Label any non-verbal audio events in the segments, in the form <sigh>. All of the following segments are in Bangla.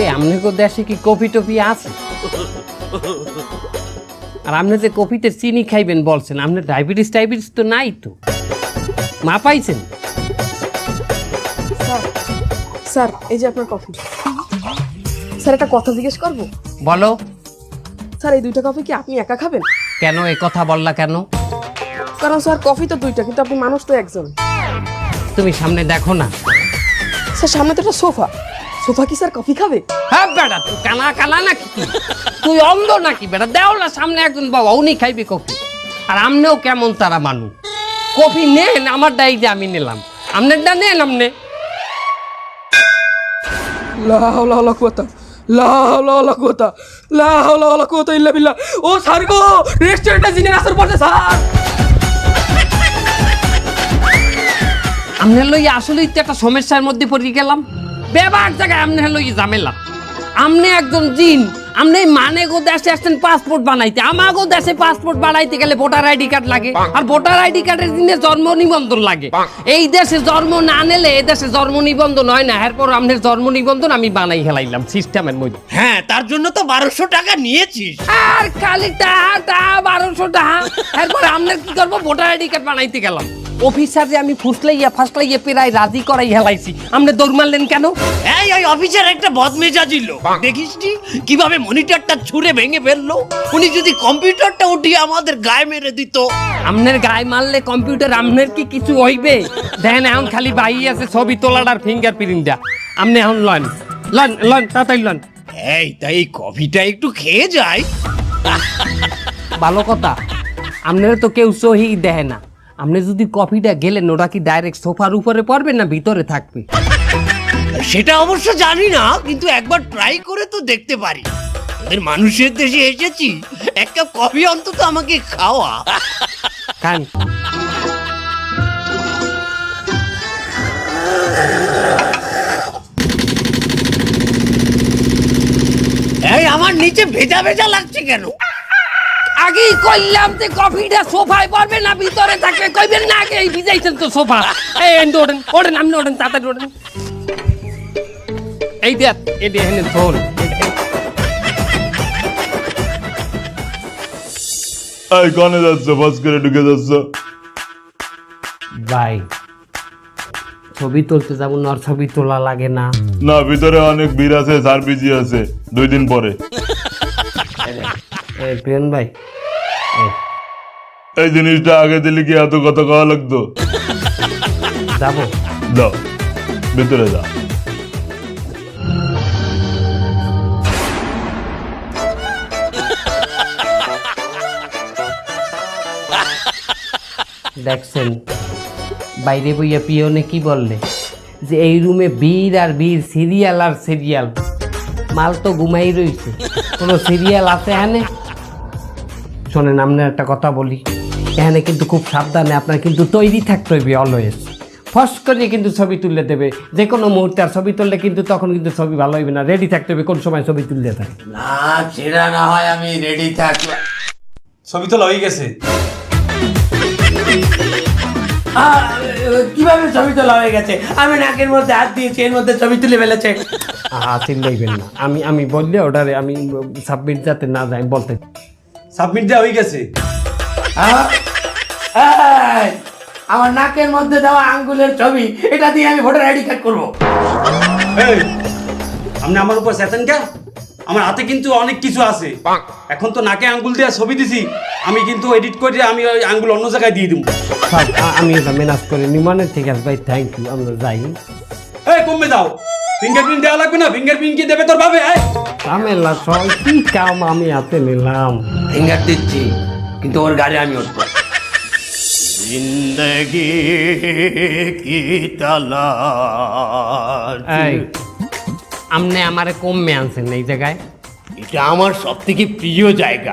এ আপনাকে দেশে কি কফি টফি আছে? আর আপনি যে কফিতে চিনি খাইবেন বলছেন আপনার ডায়াবেটিস টাইবেটিস তো নাই তো। মা পাইছেন? স্যার স্যার এই যে আপনার কফি। স্যার একটা কথা জিজ্ঞেস করব? বলো। স্যার এই দুইটা কফি কি আপনি একা খাবেন? কেন এ কথা বললা কেন? কারণ স্যার কফি তো দুইটা কিন্তু আপনি মানুষ তো একজন। তুমি সামনে দেখো না। স্যার সামনে তো একটা সোফা। সোফা কি স্যার কফি খাবে? হ্যাঁ বেটা তুই কানা কানা নাকি তুই? তুই অন্ধ নাকি বেটা? দেওলা সামনে একজন বাবা উনি খাইবে কফি। আর আমনেও কেমন তারা মানু কফি নেন আমার ডাইতে আমি নিলাম। আপনারটা নেন আপনি লা হাওলা ওয়ালা কুওয়াতা লা হাওলা ওয়ালা কুওয়াতা লা হাওলা ওয়ালা কুওয়াতা ইল্লা বিল্লাহ। ও স্যার গো রেস্টুরেন্টে জিনের আসর পড়ছে স্যার। আমনের লই আসলেই তো একটা সমস্যার মধ্যে পড়ে গেলাম। বেবার জায়গায় আমনের লই ঝামেলা? আমনে একজন জিন আমনে মানে গো দেশে আসছেন পাসপোর্ট বানাইতে। আমাগো দেশে পাসপোর্ট বানাইতে গেলে ভোটার আইডি কার্ড লাগে। আর ভোটার আইডি কার্ডের দিনে জন্ম নিবন্ধন লাগে। এই দেশে জন্ম না নিলে এই দেশে জন্ম নিবন্ধন হয় না। এরপর আমনের জন্ম নিবন্ধন আমি বানাই হেলাইলাম সিস্টেমের মধ্যে। হ্যাঁ তার জন্য তো বারোশো টাকা নিয়েছিস। আর খালি টাহা টাহা বারোশো টাহা এরপরে আপনার কি করব? ভোটার আইডি কার্ড বানাইতে গেলাম। অফিসার যে আমি ফুসলাইয়া ফাসলাইয়া পেরাই রাজি করাই হেলাইছি। আপনি দৌড় মারলেন কেন? এই ওই অফিসার একটা বদমেজাজি লোক দেখিসনি কীভাবে মনিটরটা ছুঁড়ে ভেঙে ফেলল? উনি যদি কম্পিউটারটা উঠিয়ে আমাদের গায়ে মেরে দিত। আপনার গায়ে মারলে কম্পিউটার আপনার কি কিছু হইবে? দেখেন এখন খালি বাই আছে ছবি তোলার আর ফিঙ্গার প্রিন্টটা আপনি এখন লন। লন লন তাড়াতাড়ি লন। এই তাই এই কফিটা একটু খেয়ে যাই। ভালো কথা। আপনারা তো কেউ সহি দেয় না। আপনি যদি কফিটা গেলেন ওটা কি ডাইরেক্ট সোফার উপরে পড়বে না ভিতরে থাকবে? সেটা অবশ্য জানি না কিন্তু একবার ট্রাই করে তো দেখতে পারি। তোদের মানুষের দেশে এসেছি এক কাপ কফি অন্তত আমাকে খাওয়া। খান এই আমার নিচে ভেজা ভেজা লাগছে কেন? আগেই কইলাম যে কফিটা সোফায় পড়বে না ভিতরে থাকবে। কইবেন না আগে ভিজাইছেন তো সোফা। এই এন্ড ওঠেন ওঠেন আপনি ওঠেন তাড়াতাড়ি ওঠেন। এই দেখ এই দিয়ে হেনে ধরুন এই কনে যাচ্ছ? বাস করে ঢুকে যাচ্ছ? ভাই ছবি তুলতে যাব না ছবি তোলা লাগে না। না ভিতরে অনেক ভিড় আছে সার বিজি আছে দুই দিন পরে। এই প্রিয়ন ভাই এই, জিনিসটা আগে দিলে কি এত কথা কওয়া লাগতো? যাব। দাও ভিতরে যা দেখছেন বাইরে বইয়া পিয়নে কি বললে? যে এই রুমে বীর আর বীর সিরিয়াল আর সিরিয়াল। মাল তো ঘুমাই রয়েছে কোনো সিরিয়াল আছে এখানে? শোনেন আপনার একটা কথা বলি। এখানে কিন্তু খুব সাবধানে আপনার কিন্তু তৈরি থাকতে হইবে অলওয়েজ ফস করে কিন্তু ছবি তুলে দেবে। যে কোনো মুহূর্তে আর ছবি তুললে কিন্তু তখন কিন্তু ছবি ভালো হইবে না। রেডি থাকতে হবে কোন সময় ছবি তুলতে থাকে না সেটা না হয় আমি রেডি থাকলাম ছবি তো হয়ে গেছে। কীভাবে ছবি তোলা হয়ে গেছে? আমি নাকের মধ্যে হাত দিয়েছি এর মধ্যে ছবি তুলে ফেলেছে। চিল্লাইবেন না। আমি আমি বললে ওটারে আমি সাবমিট যাতে না যাই বলতে সাবমিট দেওয়া হয়ে গেছে। এই, আমার নাকের মধ্যে দেওয়া আঙ্গুলের ছবি এটা দিয়ে আমি ভোটার আইডি কার্ড করব। এই আপনি আমার উপর চেতেন কে? আমার হাতে কিন্তু অনেক কিছু আছে। এখন তো নাকে আঙ্গুল দিয়ে ছবি দিছি। আমি কিন্তু এডিট করে আমি ওই আঙ্গুল অন্য জায়গায় দিয়ে দিব। সব আ- আমি এটা মেনাজ করে নিমানের ঠিক আছে ভাই থ্যাংক ইউ আমরা যাই। এই কমবে যাও। ফিঙ্গারপ্রিন্ট দেওয়া লাগবে না ফিঙ্গারপ্রিন্ট কি দেবে তোর ভাবে এই! ঝামেলা সব কি কাম আমি হাতে নিলাম? ফিঙ্গার দিচ্ছি কিন্তু ওর গাড়ি আমি উঠবো। জিন্দগি কি আমনে আমারে কমে আনছেন এই জায়গায়। এটা আমার সব থেকে প্রিয় জায়গা।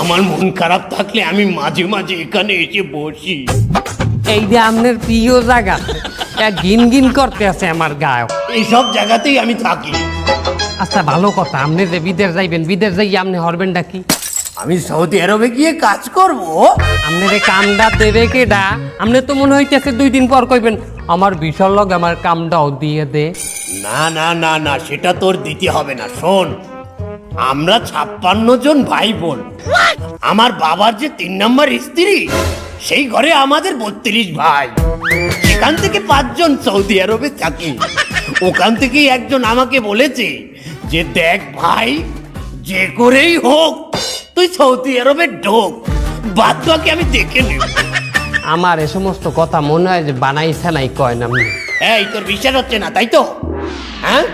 আমার মন খারাপ থাকলে আমি মাঝে মাঝে এখানে এসে বসি। এই যে আপনার প্রিয় জায়গা গিন গিন করতে আছে আমার গায়ক। এই সব জায়গাতেই আমি থাকি। আচ্ছা ভালো কথা আপনি যে বিদেশ যাইবেন বিদেশ যাই আপনি হরবেন ডাকি আমি সৌদি আরবে গিয়ে কাজ করব। আপনার কামটা দেবে কেডা আপনি তো মনে হইতেছে দুই দিন পর কইবেন আমার বিশাল লগ আমার কামটাও দিয়ে দে। না না না না সেটা তোর দিতে হবে না শোন। আমরা ছাপ্পান্ন জন ভাই বোন। আমার বাবার যে তিন নম্বর স্ত্রী সেই ঘরে আমাদের বত্রিশ ভাই। সেখান থেকে পাঁচজন সৌদি আরবে থাকি। ওখান থেকেই একজন আমাকে বলেছে যে দেখ ভাই যে করেই হোক তুই সৌদি আরবে ঢোক। বাদ বাকি আমি দেখে নেব। আমার এ সমস্ত কথা মনে হয় যে বানাইছে নাই কয় না এই তোর বিশ্বাস হচ্ছে না তাই তো? হ্যাঁ?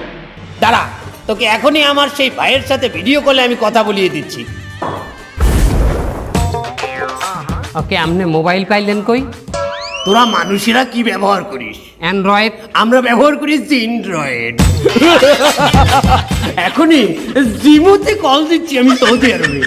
দাঁড়া তোকে এখনই আমার সেই ভাইয়ের সাথে ভিডিও কলে আমি কথা বলিয়ে দিচ্ছি। ওকে আপনি মোবাইল পাইলেন কই তোরা মানুষেরা কি ব্যবহার করিস অ্যান্ড্রয়েড আমরা ব্যবহার করি জিনড্রয়েড <laughs> এখনই জিমোতে কল দিচ্ছি আমি সৌদি আরবে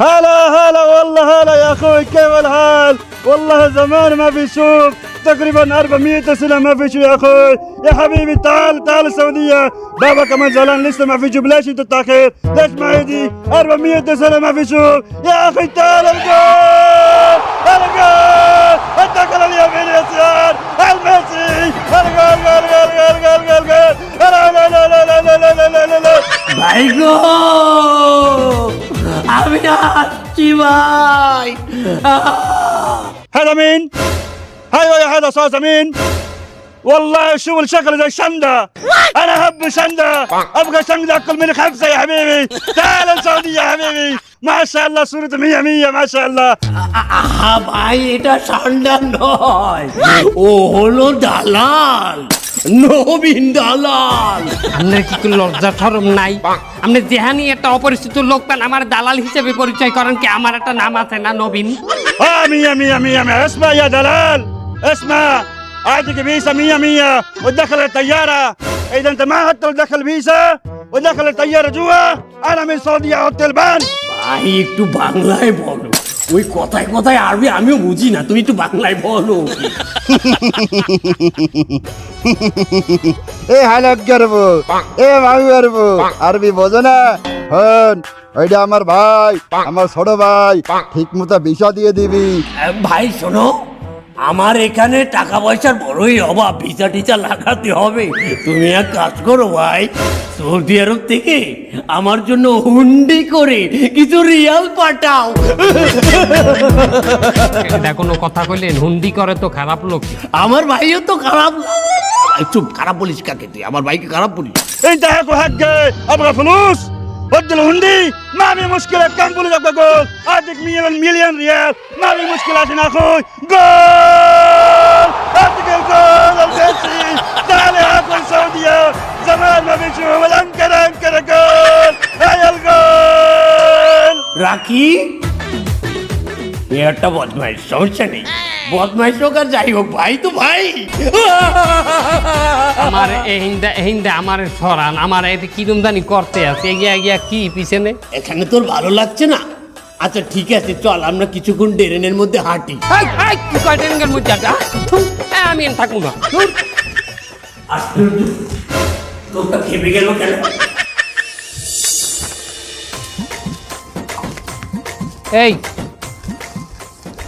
هلا هلا والله هلا يا اخوي كيف الحال؟ والله زمان ما في شوف تقريبا 400 سنه ما في شو يا اخوي يا حبيبي تعال تعال السعوديه بابا كمان زعلان لسه ما في شوف ليش انت تاخر؟ ليش ما يجي؟ 400 سنه ما في شوف يا اخي تعال الجول الجول الدخل اليمين يسار الميسي الجول جول جول جول جول جول جول لا لا لا لا لا لا لا لا لا لا ভাই গো আমি আসছি ভাই هذا مين؟ ايوه يا هذا صوت مين؟ والله شغل شكله زي الشندة انا احب الشندة ابغى شندة اكل منك خمسة يا حبيبي تعال السعودية يا حبيبي ما شاء الله صورته مية مية ما شاء الله আহা ভাই এটা ঠান্ডা নয় ও হলো দালাল নবীন দালাল আপনার কি কোনো লজ্জা সরম নাই আপনি যেহানি একটা অপরিচিত লোক পান আমার দালাল হিসেবে পরিচয় করেন কি আমার একটা নাম আছে না নবীন اه مية مية مية مية اسمع يا دلال اسمع اعطيك فيزا مية مية وتدخل الطيارة اذا انت ما حتى تدخل فيزا ودخل الطيارة جوا انا من السعودية اوتيل بان ভাই একটু বাংলায় বলো ওই কথায় কথায় আরবি আমিও বুঝি না তুমি একটু বাংলায় বলো এ হালাক করবো এ ভাবি পারবো আরবি বোঝো না হন ওইটা আমার ভাই আমার ছোট ভাই ঠিক মতো বিষা দিয়ে দিবি আহ, ভাই শোনো আমার এখানে টাকা পয়সার বড়ই অভাব ভিসা টিসা লাগাতে হবে। তুমি এক কাজ করো ভাই সৌদি আরব থেকে আমার জন্য হুন্ডি করে কিছু রিয়াল পাঠাও। এটা কোনো কথা কইলেন? হুন্ডি করে তো খারাপ লোক। আমার ভাইও তো খারাপ। চুপ খারাপ বলিস কাকে তুই? আমার ভাইকে খারাপ বলিস। এই দেখো হ্যাঁ আমরা শুনুস? बदल हुंदी मामी मुश्किल कंपुल जब का गोल। आज एक मिलियन मिलियन रियल मामी मुश्किल आज ना खोई गोल! आज के गोल, अब देसी। ताले आप उन सऊदिया। जमान में बिचू मलंग करंग कर गोल। रियल गोल। राखी? ये तो अटबोध में सोच नहीं বদমাইশ হোক আর যাই হোক ভাই তো ভাই। আমার এহিন্দা এহিন্দা আমার সরান আমার এটা কিরম জানি করতে আছে এগিয়া গিয়া কি পিছনে? এখানে তোর ভালো লাগছে না? আচ্ছা ঠিক আছে চল আমরা কিছুক্ষণ ড্রেনের মধ্যে হাঁটি। কি মধ্যে আমি থাকব না। তোরটা খেপে গেল কেন? এই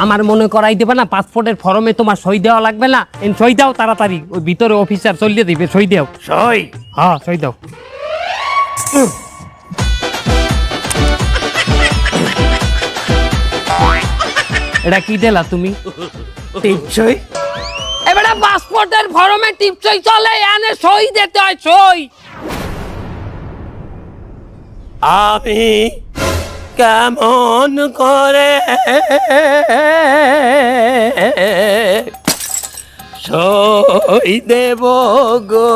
আমার মনে করাই দেবে না পাসপোর্টের ফর্মে তোমার সই দেওয়া লাগবে না। এন সই দাও তাড়াতাড়ি ওই ভিতরে অফিসার চলিয়ে দিবে সই দাও। সই? হ্যাঁ সই দাও। এটা কি দিলা তুমি? টিপসই? এবারে পাসপোর্টের ফর্মে টিপসই চলে এনে সই দিতে হয় সই। আমি কেমন করে? সই দেব গো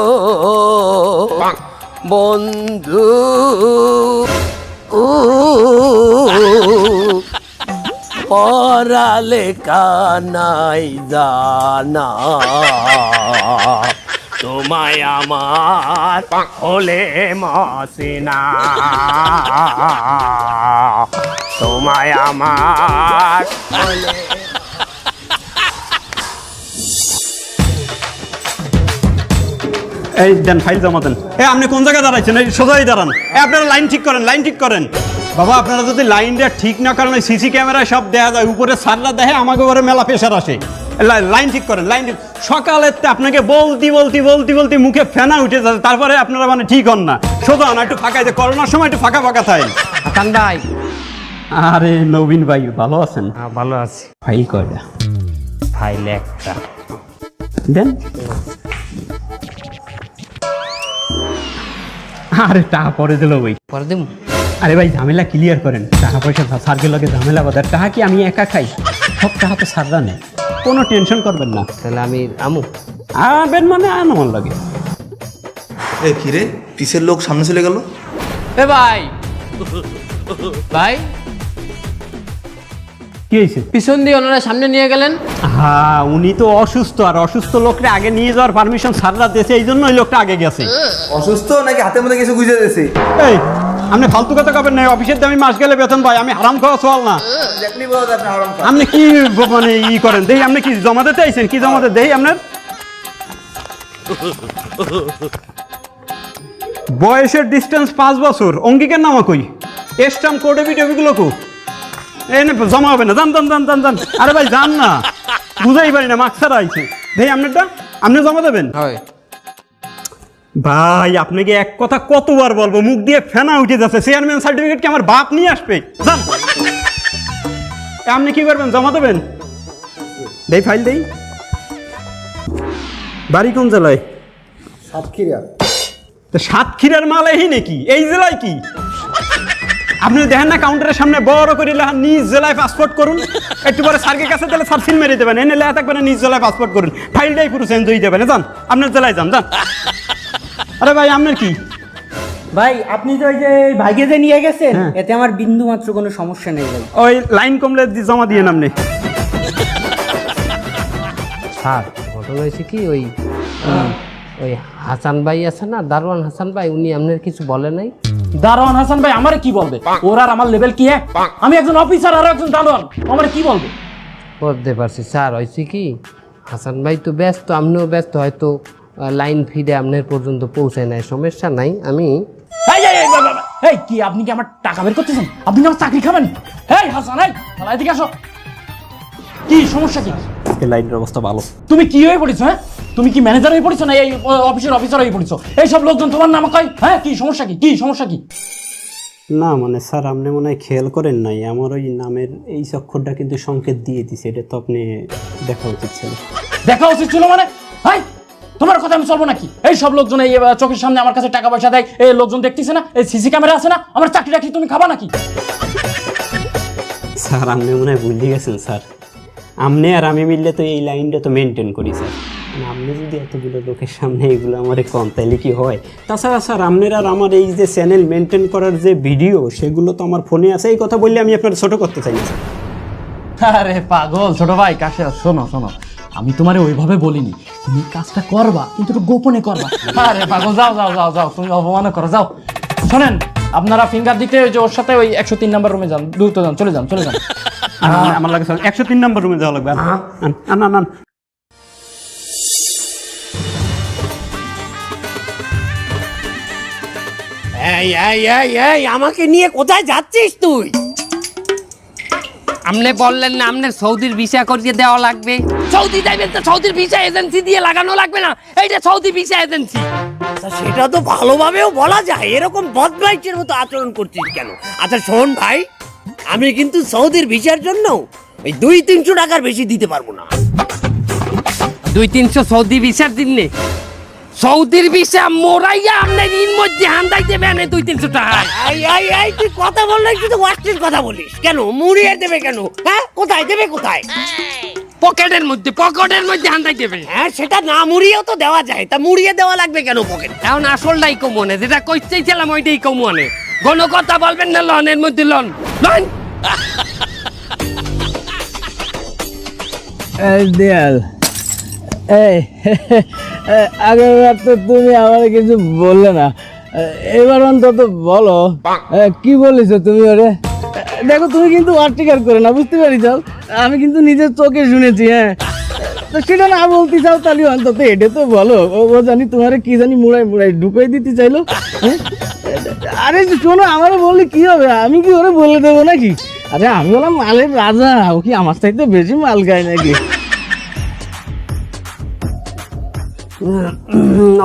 বন্ধু। উ পড়ালে কানাই জানা। তোমায় আমার হলে মসিনা। তোমায় আমার হলে এই দেন ফাইল জমা দেন। এ আপনি কোন জায়গায় দাঁড়াইছেন? এই সোজাই দাঁড়ান। এ আপনারা লাইন ঠিক করেন লাইন ঠিক করেন। বাবা আপনারা যদি লাইনটা ঠিক না করেন ওই সিসি ক্যামেরায় সব দেখা যায় উপরে সাররা দেখে আমাকে ঘরে মেলা প্রেশার আসে। লাইন ঠিক করেন লাইন ঠিক। সকালে তো আপনাকে বলতি বলতি বলতি বলতি মুখে ফেনা উঠে যাচ্ছে তারপরে আপনারা মানে ঠিক হন না। সোজা না একটু ফাঁকা যে করোনার সময় একটু ফাঁকা ফাঁকা থাকেন হাসান ভাই। আরে নবীন ভাই ভালো আছেন? হ্যাঁ ভালো আছি। ফাইল কয়টা ফাইল একটা। দেন। আরে টাকা পরে দিল ভাই। পরে দিম? আরে ভাই ঝামেলা ক্লিয়ার করেন। টাকা পয়সা সার্কেল লগে ঝামেলা বাজার টাকা কি আমি একা খাই? সব টাকা তো সাররা নেই কোনো টেনশন করবেন না। তাহলে আমি আমু। আবেন মানে আন আমার লাগে। এ কিরে পিসের লোক সামনে চলে গেল? এ ভাই। ভাই। কি হয়েছে? পিছন দিয়ে ওনারা সামনে নিয়ে গেলেন। হ্যাঁ উনি তো অসুস্থ আর অসুস্থ লোককে আগে নিয়ে যাওয়ার পারমিশন সাররা দিয়েছে এই জন্য ওই লোকটা আগে গেছে। অসুস্থ নাকি হাতের মধ্যে কিছু গুজে দিয়েছে? এই আপনি ফালতু কথা কবেন না অফিসের দামি মাস গেলে বেতন পাই আমি হারাম খাওয়া চল না। আপনি কি মানে ই করেন? দেই আপনি কি জমা দিতে আইছেন কি জমা দিতে দেই আপনার? বয়সের ডিস্টেন্স পাঁচ বছর। অঙ্গিকের নামা কই? এস্টাম কোডে বিটেবিগুলো কো। এই না জমা হবে না। জান জান জান জান জান আরে ভাই জান না। বুঝাই পারি না মাক্সার আইছে। দেই আপনারটা? আপনি জমা দেবেন? হয়। ভাই আপনাকে এক কথা কতবার বলব মুখ দিয়ে ফেনা উঠে যাচ্ছে। চেয়ারম্যান সার্টিফিকেট কি আমার বাপ নিয়ে আসবে? যান। আপনি কি করবেন? জমা দেবেন? দেই ফাইল দেই। বাড়ি কোন জেলায়? সাতক্ষীরা। তো সাতক্ষীরার মাল এই নাকি? এই জেলায় কি? আপনি দেখেন না কাউন্টারের সামনে বড় করে লেখা নিজ জেলায় পাসপোর্ট করুন। একটু পরে স্যারকে কাছে তাহলে স্যার সিল মেরে দেবেন। এনে লেখা থাকবে না নিজ জেলায় পাসপোর্ট করুন। ফাইলটাই পুরো চেঞ্জ হয়ে যাবে না যান। আপনার জেলায় যান যান। আরে ভাই আপনার কি? ভাই আপনি তো ওই যে ভাইকে যে নিয়ে গেছেন হ্যাঁ। এতে আমার বিন্দু মাত্র কোনো সমস্যা নেই ভাই। ওই লাইন কমলে জমা দিয়ে আপনি স্যার ঘটনা হয়েছে কি ওই ওই- ওই হাসান ভাই আছে না দারোয়ান হাসান ভাই উনি আপনার কিছু বলে নাই? দারোয়ান হাসান ভাই আমারে কি বলবে? ওর আর আমার লেভেল কি এক? আমি একজন অফিসার আর একজন দারোয়ান আমারে কি বলবে? বুঝতে পারছি স্যার হয়েছে কি হাসান ভাই তো ব্যস্ত আপনিও ব্যস্ত হয়তো লাইন ফিডে আপনার পর্যন্ত পৌঁছায় নাই সমস্যা নাই। আমি এই কি আপনি কি আমার টাকা বের করতেছেন? আপনি আমার চাকরি খাবেন? এই হাসান এই শালা, এদিকে আসো। কি সমস্যা কি? এই লাইনের অবস্থা ভালো। তুমি কি হয়ে পড়েছো হ্যাঁ? তুমি কি ম্যানেজার হয়ে পড়েছো না এই অফিসের অফিসার হয়ে পড়েছো? এই সব লোকজন তোমার নাম কয়? হ্যাঁ কি সমস্যা কি? কি সমস্যা কি? না মানে স্যার আপনি মনে হয় খেয়াল করেন নাই। আমার ওই নামের এই অক্ষরটা কিন্তু সংকেত দিয়ে দিছে। এটা তো আপনি দেখা উচিত ছিল। দেখা উচিত ছিল মানে? হাই তোমার কথা আমি চলবো নাকি? এই সব লোকজন এই চোখের সামনে আমার কাছে টাকা পয়সা দেয় এই লোকজন দেখতেছে না এই সিসি ক্যামেরা আছে না আমার চাকরি টাকরি তুমি খাবা নাকি? স্যার আপনি মনে হয় ভুলে গেছেন স্যার। আপনি আর আমি মিললে তো এই লাইনটা তো মেনটেন করি স্যার। মানে আপনি যদি এতগুলো লোকের সামনে এগুলো আমার কম তাইলে কি হয়? তাছাড়া স্যার আপনার আর আমার এই যে চ্যানেল মেনটেন করার যে ভিডিও সেগুলো তো আমার ফোনে আছে এই কথা বললে আমি আপনার ছোট করতে চাই আরে পাগল ছোট ভাই কাছে শোনো শোনো। আমি তোমারে ওইভাবে বলিনি। তুমি কাজটা করবা কিন্তু একটু গোপনে করবা। আরে পাগল যাও যাও যাও যাও তুমি অপমান করো যাও। শোনেন আপনারা ফিঙ্গার দিতে ওই যে ওর সাথে ওই একশো তিন নাম্বার রুমে যান দ্রুত যান চলে যান চলে যান। আমার- লাগে একশো তিন নম্বর রুমে যাওয়া লাগবে। আন আন। এই এই এই এই আমাকে নিয়ে কোথায় যাচ্ছিস তুই? আপনি বললেন না আপনার সৌদির ভিসা করিয়ে দেওয়া লাগবে। সৌদি যাইবেন তো সৌদির ভিসা এজেন্সি দিয়ে লাগানো লাগবে না এইটা সৌদি ভিসা এজেন্সি। সেটা তো ভালোভাবেও বলা যায় এরকম বদমাইশের মতো আচরণ করছিস কেন? আচ্ছা শোন ভাই আমি কিন্তু সৌদির ভিসার জন্য ওই দুই তিনশো টাকার বেশি দিতে পারব না। দুই তিনশো সৌদি ভিসার দিন দিনে সৌদির ভিসা মোরাইয়া আপনার ইন মধ্যে হান্দাই দেবেন দুই তিনশো টাকা। আই আই আই তুই কথা বললে শুধু ওয়াস্টের কথা বলিস। কেন? মুড়িয়ে দেবে কেন? হ্যাঁ? কোথায়? দেবে কোথায়? পকেটের মধ্যে পকেটের মধ্যে হান্দাই দেবে। হ্যাঁ সেটা না মুড়িয়েও তো দেওয়া যায়। তা মুড়িয়ে দেওয়া লাগবে কেন পকেট? এখন আসলটাই কমনে যেটা কইতেছিলাম ওইটাই কমনে কোনো কথা বলবেন না লনের মধ্যে লন। লন! এই দেয়াল। এই আগেরবার তো তুমি আমার কিছু বললে না। এবার অন্তত বলো। কি বলেছ তুমি ওরে? দেখো তুমি কিন্তু অস্বীকার করে না বুঝতে পারিছ আমি কিন্তু নিজের চোখে শুনেছি হ্যাঁ। তো সেটা না বলতে চাও তাহলে অন্তত এটা তো বলো। ও জানি তোমার কি জানি মুড়াই মুড়াই ঢুকাই দিতে চাইলো। হ্যাঁ? আরে শোনো আমারও বললে কি হবে? আমি কি ওরে বলে দেবো নাকি? আরে আমি বললাম মালের রাজা ও কি আমার চাইতে বেশি মাল খায় নাকি?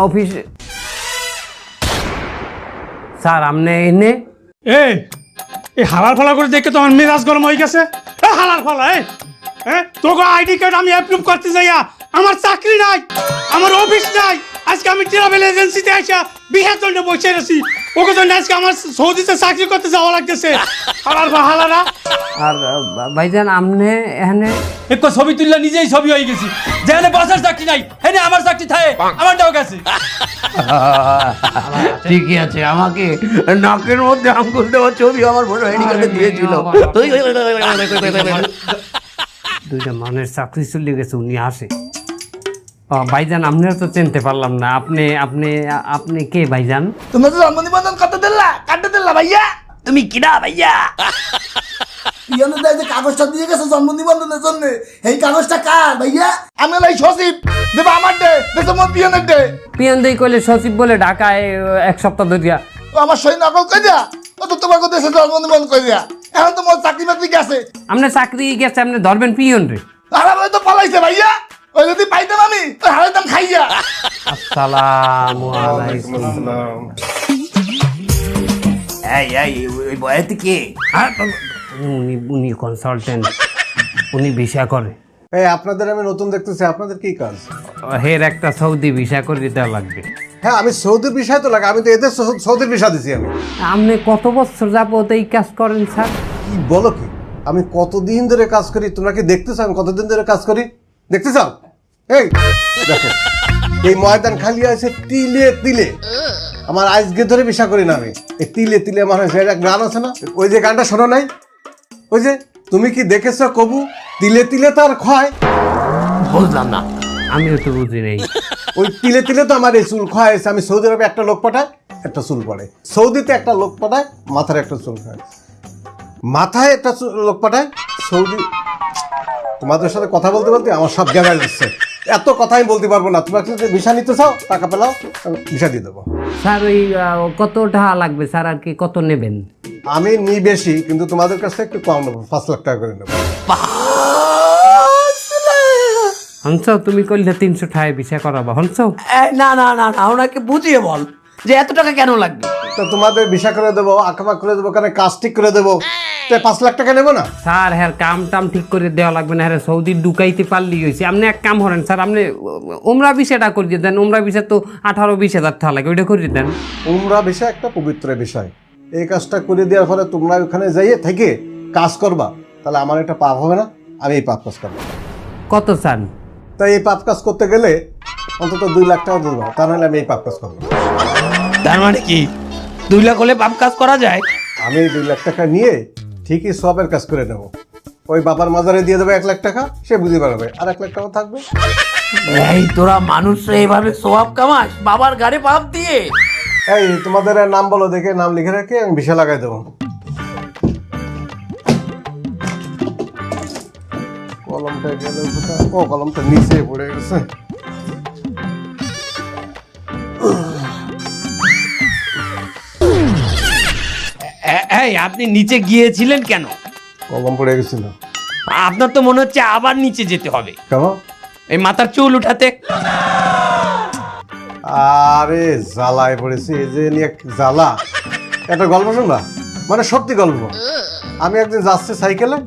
অফিসে স্যার, আপনি এনে এই এই হালার ফালা করে দেখে তো আমার মেজাজ গরম হয়ে গেছে? এ হালার ফালা এই হ্যাঁ তোকে আইডি কার্ড আমি অ্যাপ্রুভ করতে যাইয়া আমার চাকরি নাই, আমার অফিস নাই, আজকে আমি ট্রাভেল এজেন্সিতে আসা বিহার জন্য বসে আছি। ওকে জন্য আজকে আমার সৌদিতে চাকরি করতে যাওয়া লাগতেছে হালার বা হালারা আর ভাইজান আপনি এখানে একটু ছবি তুললে নিজেই ছবি হয়ে গেছি যেখানে বাসার চাকরি নাই হেনে আমার চাকরি থাকে আমারটাও গেছে ঠিকই আছে আমাকে নাকের মধ্যে আঙ্গুল দেওয়া ছবি আমার আইডি কার্ডে দিয়েছিল দুইটা মানের চাকরি চলে গেছে উনি আসে ভাইজান আপনারা তো চিনতে পারলাম না। আপনি আপনি আপনি কে ভাইজান? তোমরা তো জন্ম নিবন্ধন করতে দিল্লা কাটতে দিল্লা ভাইয়া। তুমি কিনা ভাইয়া? পিয়নের দায় যে কাগজটা দিয়ে গেছে জন্ম নিবন্ধনের জন্য। এই কাগজটা কার ভাইয়া? আমি হলো এই সচিব। দেবা আমার ডে দেখো মোর পিয়নের ডে পিয়ন দেই কইলে সচিব বলে ঢাকায় এক সপ্তাহ ধরিয়া। আমার সই নকল কই দিয়া ও তো তোমাকে দেশে জন্ম নিবন্ধন কই দিয়া এখন তো মোর চাকরি বাকরি গেছে। আপনি চাকরি গেছে আপনি ধরবেন পিয়ন রে আর আমি তো পালাইছে ভাইয়া। ওই যদি পাইতাম আমি তো হারাইতাম খাইয়া। আসসালামু আলাইকুম। এই এই ওই বয়াতে কে? আর, উনি উনি কনসালটেন্ট উনি ভিসা করে। এই আপনাদের আমি নতুন দেখতেছি আপনাদের কি কাজ? হের একটা সৌদি ভিসা করে দেওয়া লাগবে। হ্যাঁ আমি সৌদির বিষয় তো লাগে আমি তো এদের সৌদির বিষয় দিছি আমি। আপনি কত বছর যাবত এই কাজ করেন স্যার? কি বলো কি? আমি কতদিন ধরে কাজ করি তোমরা কি দেখতেছো আমি কতদিন ধরে কাজ করি? দেখতে চাও এই! দেখো এই ময়দান খালি আছে তিলে তিলে। আমার আজকে ধরে বিষয় করি না আমি। এই তিলে তিলে আমার হয়েছে একটা গান আছে না? ওই যে গানটা শোনো নাই? ওই যে তুমি কি দেখেছ কবু? তিলে তিলে তার ক্ষয়। বুঝলাম না। আমিও তো বুঝি নেই। ওই তিলে তিলে তো আমার এই চুল ক্ষয় আমি সৌদি আরবে একটা লোক পাঠাই একটা চুল পড়ে। সৌদিতে একটা লোক পাঠায় মাথার একটা চুল খায় মাথায় একটা লোক পাঠায় সৌদি তোমাদের সাথে কথা বলতে বলতে আমার সব জায়গায় যাচ্ছে। এত কথা আমি বলতে পারব না। তোমরা যদি ভিসা নিতে চাও টাকা পেলাও আমি ভিসা দিয়ে দেবো। স্যার ওই কত টাকা লাগবে? স্যার আর কি কত নেবেন? আমি নিই বেশি কিন্তু তোমাদের কাছে একটু কম নেব পাঁচ লাখ টাকা করে নেব। হংস তুমি কইলে তিনশো ঠায় ভিসা করাবা। হংস না না না না ওনাকে বুঝিয়ে বল যে এত টাকা কেন লাগবে? তো তোমাদের ভিসা করে দেবো আঁকাবাক করে দেবো কারণ কাজ ঠিক করে দেবো। তো পাঁচ লাখ টাকা নেব না? স্যার হ্যাঁ কাম টাম ঠিক করে দেওয়া লাগবে না। হ্যাঁ সৌদি ঢুকাইতে পারলেই হয়েছে আপনি এক কাম করেন স্যার আপনি উমরা বিষয়টা করিয়ে দেন। উমরা বিষয় তো আঠারো বিশ হাজার টাকা লাগে ওইটা করিয়ে দেন। উমরা বিষয় একটা পবিত্র বিষয়। এই কাজটা করে দেওয়ার ফলে তোমরা ওখানে যাইয়ে থেকে কাজ করবা। তাহলে আমার একটা পাপ হবে না আমি এই পাপ কাজ করব। কত চান তাই এই পাপ কাজ করতে গেলে অন্তত দুই লাখ টাকা দেবো। তা নাহলে আমি এই পাপ কাজ করব না। তার মানে কি? দুই লাখ হলে পাপ কাজ করা যায়? আমি এই দুই লাখ টাকা নিয়ে ঠিকই সবের কাজ করে নেব ওই বাবার মাজারে দিয়ে দেবো এক লাখ টাকা সে বুঝতে পারবে আর এক লাখ টাকা থাকবে। এই তোরা মানুষ এইভাবে সোয়াব কামাস বাবার গাড়ি পাপ দিয়ে। এই তোমাদের নাম বলো দেখে নাম লিখে রেখে আমি ভিসা লাগাই দেবো। কলমটা গেলে ও কলমটা নিচে পড়ে গেছে। এই আপনি নিচে গিয়েছিলেন কেন? কলম পড়ে গেছিল। আপনার তো মনে হচ্ছে আবার নিচে যেতে হবে। কেন? এই মাথার চুল উঠাতে। আরে জ্বালায় পড়েছি এই যে নিয়ে এক জ্বালা। একটা গল্প শুনবা? মানে সত্যি গল্প। আমি একদিন যাচ্ছি সাইকেলে।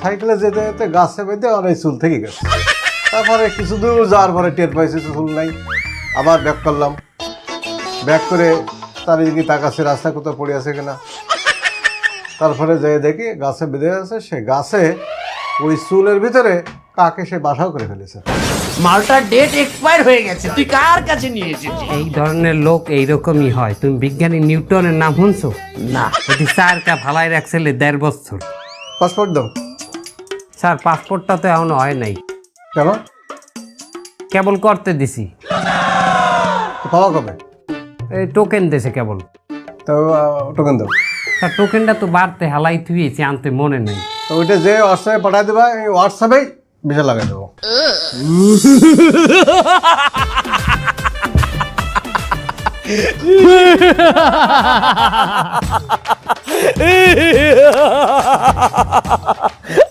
সাইকেলে যেতে যেতে গাছে বেঁধে আর এই চুল থেকে গেছে। তারপরে কিছু দূর যাওয়ার পরে টের পাইছি চুল নাই। আবার ব্যাক করলাম। ব্যাক করে তার চারিদিকে তাকাচ্ছে রাস্তা কোথাও পড়ে আছে কিনা। তারপরে যেয়ে দেখি গাছে বেঁধে আছে সে গাছে ওই চুলের ভিতরে কাকে সে বাসাও করে ফেলেছে। মালটার ডেট এক্সপায়ার হয়ে গেছে। তুই কার কাছে নিয়ে এসেছিস? এই ধরনের লোক এইরকমই হয়। তুমি বিজ্ঞানী নিউটনের নাম শুনছো? না। এটি স্যার কা ভালাই রাখছিলে দেড় বছর। পাসপোর্ট দাও। স্যার পাসপোর্টটা তো এখনও হয় নাই। কেন? কেবল করতে দিছি। পাওয়া কবে? এই টোকেন দেশে কেবল। তো টোকেন দাও। স্যার টোকেনটা তো বাড়তে হালাই থুয়েছি আনতে মনে নেই। তো ওইটা যে হোয়াটসঅ্যাপে পাঠাই দেবা এই হোয়াটসঅ্যাপেই ভিসা লাগাই দেবো।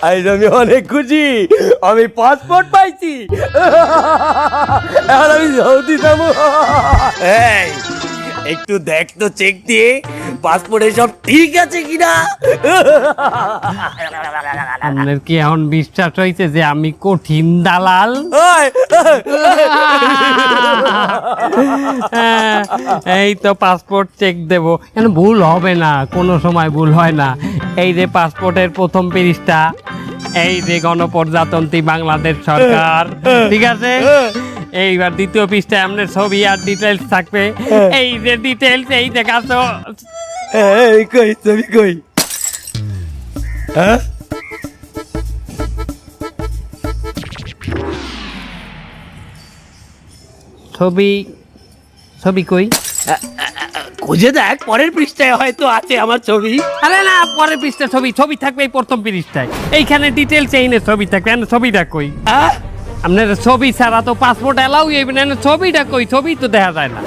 আজ আমি অনেক খুশি আমি পাসপোর্ট পাইছি। এখন আমি সৌদি যাব। এই, একটু দেখ তো চেক দিয়ে। পাসপোর্টে সব ঠিক আছে কিনা? আপনার কি এখন বিশ্বাস হয়েছে যে আমি কঠিন দালাল? হ্যাঁ, এই তো পাসপোর্ট চেক দেবো। কেন ভুল হবে না কোনো সময় ভুল হয় না। এই যে পাসপোর্টের প্রথম পৃষ্ঠা এই যে গণপ্রজাতন্ত্রী বাংলাদেশ সরকার ঠিক আছে? এইবার দ্বিতীয় পৃষ্ঠায় আপনার ছবি আর ডিটেলস থাকবে। এই যে ডিটেলস এই দেখা তো এই কই তুমি কই? হ্যাঁ? ছবি ছবি কই? খুঁজে দেখ পরের পৃষ্ঠায় হয়তো আছে আমার ছবি। আরে না পরের পৃষ্ঠায় ছবি ছবি থাকবে এই প্রথম পৃষ্ঠায়। এইখানে ডিটেলস এইনে ছবি থাকবে ছবিটা কই? হ্যাঁ? আপনার ছবি ছাড়া তো পাসপোর্ট অ্যালাউ হইবে না ছবিটা কই? ছবি তো দেখা যায় না।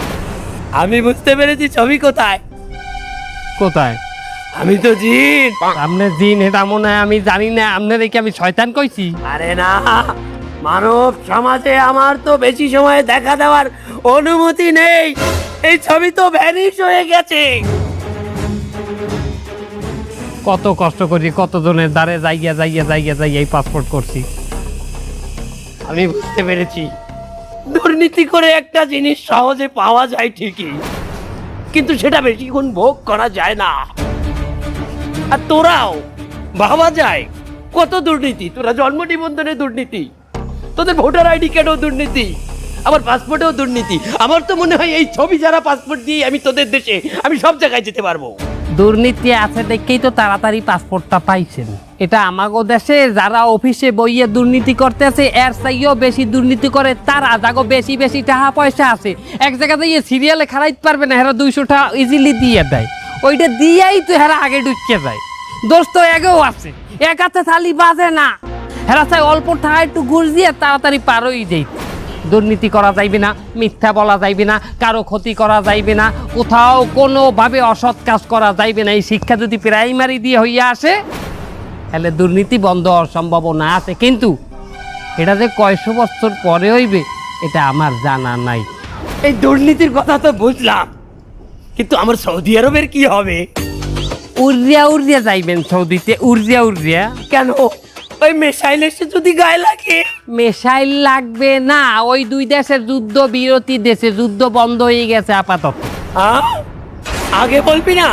আমি বুঝতে পেরেছি ছবি কোথায়। কোথায়? আমি তো জিন। আপনার দিন এটা মনে হয় আমি জানি না আপনার কি আমি শয়তান কইছি। আরে না মানব সমাজে আমার তো বেশি সময় দেখা দেওয়ার অনুমতি নেই। এই ছবি তো ভ্যানিশ হয়ে গেছে। কত কষ্ট করি কতজনের দ্বারে যাইয়া যাইয়া যাইয়া যাইয়া এই পাসপোর্ট করছি। আমি বুঝতে পেরেছি। দুর্নীতি করে একটা জিনিস সহজে পাওয়া যায় ঠিকই, কিন্তু সেটা বেশিক্ষণ ভোগ করা যায় না। আর তোরাও, ভাবা যায়, কত দুর্নীতি? তোরা জন্ম নিবন্ধনে দুর্নীতি, তোদের ভোটার আইডি কার্ডেও দুর্নীতি, আমার পাসপোর্টেও দুর্নীতি, আমার তো মনে হয় এই ছবি যারা পাসপোর্ট দিয়ে আমি তোদের দেশে, আমি সব জায়গায় যেতে পারব। দুর্নীতি আছে দেখেই তো তাড়াতাড়ি পাসপোর্টটা পাইছেন। এটা আমাগো দেশে যারা অফিসে বইয়ে দুর্নীতি করতেছে এর চাইও বেশি দুর্নীতি করে, তারা যাগো বেশি বেশি টাকা পয়সা আছে। এক জায়গাতে গিয়ে সিরিয়ালে খারাইতে পারবে না, হেরা দুইশো টাকা ইজিলি দিয়ে দেয়। ওইটা দিয়েই তো হেরা আগে ঢুকে যায়। দোস্ত, এগেও আছে। এক হাতে থালি বাজে না। হেরা চাই অল্প টাকা একটু ঘুষ দিয়ে তাড়াতাড়ি পারোই যাই দুর্নীতি করা যাইবে না মিথ্যা বলা যাইবে না কারও ক্ষতি করা যাইবে না কোথাও কোনোভাবে অসৎ কাজ করা যাইবে না। এই শিক্ষা যদি প্রাইমারি দিয়ে হইয়া আসে তাহলে দুর্নীতি বন্ধ হওয়ার সম্ভাবনা আছে। কিন্তু এটা যে কয়শো বছর পরে হইবে এটা আমার জানা নাই। এই দুর্নীতির কথা তো বুঝলাম কিন্তু আমার সৌদি আরবের কি হবে? উড়িয়া উড়িয়া যাইবেন সৌদিতে উড়িয়া উর্জিয়া কেন? ওই মেশাইল এসে যদি গায়ে লাগে? মেশাইল লাগবে না। ওই দুই দেশের যুদ্ধ বিরতি দেশে যুদ্ধ বন্ধ হয়ে গেছে আপাতত? আগে বলবি না?